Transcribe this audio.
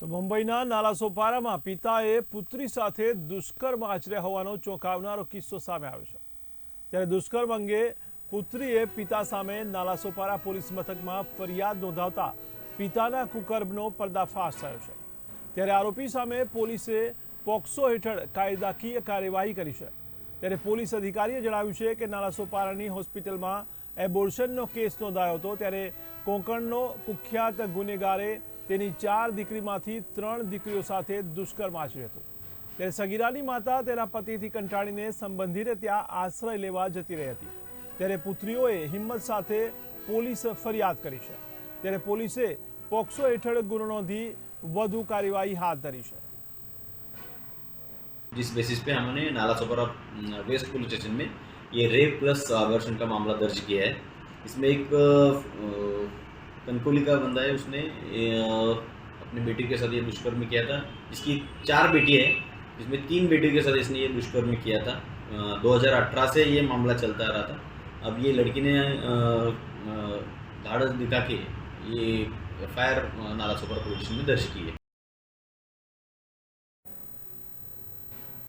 તો મુંબઈના નાલાસોપારામાં પિતાએ પુત્રી સાથે દુષ્કર્મ આચર્યા હોવાનો ચોંકાવનારો કિસ્સો સામે આવ્યો છે. ત્યારે દુષ્કર્મ અંગે પુત્રીએ પિતા સામે નાલાસોપારા પોલીસ મથકમાં ફરિયાદ નોંધાવતા પિતાના કુકર્મનો પર્દાફાશ થયો છે. ત્યારે આરોપી સામે પોલીસે પોક્સો હેઠળ કાયદાકીય કાર્યવાહી કરી છે. ત્યારે પોલીસ અધિકારીએ જણાવ્યું છે કે નાલાસોપારાની હોસ્પિટલમાં એબોર્શનનો કેસ નોંધાયો હતો. ત્યારે કોંકણનો કુખ્યાત ગુનેગારે તેની ચાર દીકરીમાંથી ત્રણ દીકરીઓ સાથે દુષ્કર્મ આચર્યું હતું ત્યારે સગીરાની માતા તેના પતિથી કંટાળીને સંબંધીને ત્યાં આશ્રય લેવા જતી રહી હતી ત્યારે પુત્રીઓએ હિંમત સાથે પોલીસ ફરિયાદ કરી છે ત્યારે પોલીસે પોક્સો હેઠળ ગુનો નોંધી વધુ કાર્યવાહી હાથ ધરી છે जिस बेसिस पे हमने नाला सोपरा वेस्ट पुलिस स्टेशन में ये रेप प्लस आवर्षण का मामला दर्ज किया है इसमें एक कनकोली का बंदा है उसने अपने बेटी के साथ ये दुष्कर्म किया था। इसकी चार बेटी है जिसमें तीन बेटी के साथ इसने ये दुष्कर्म किया था। अ, 2018 से ये मामला चलता आ रहा था। अब ये लड़की ने धाड़स दिखा के ये F I R Nala Sopara police में दर्ज की है।